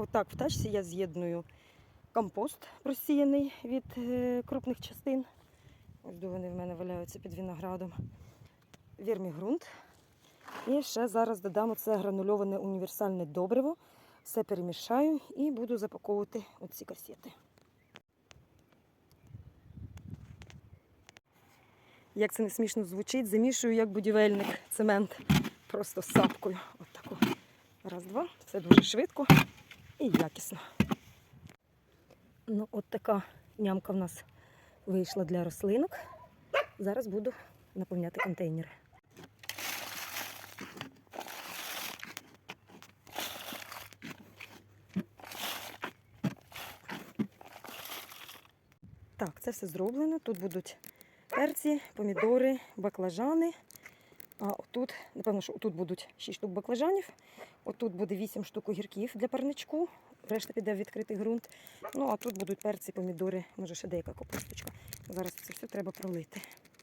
Отак в тачці я з'єдную компост просіяний від е, крупних частин. Ось вони в мене валяються під виноградом. Вірмігрунт. І ще зараз додам оце гранульоване універсальне добриво. Все перемішаю і буду запаковувати оці касети. Як це не смішно звучить, замішую як будівельник цемент. Просто сапкою. От. Раз, два. Все дуже швидко і якісно. Ну, от така нямка в нас вийшла для рослинок. Зараз буду наповняти контейнери. Так, це все зроблено. Тут будуть перці, помідори, баклажани. А отут, напевно, що тут будуть 6 штук баклажанів. Отут буде 8 штук огірків для парничку. Решта піде в відкритий ґрунт. Ну а тут будуть перці, помідори, може ще деяка капусточка. Зараз це все треба пролити.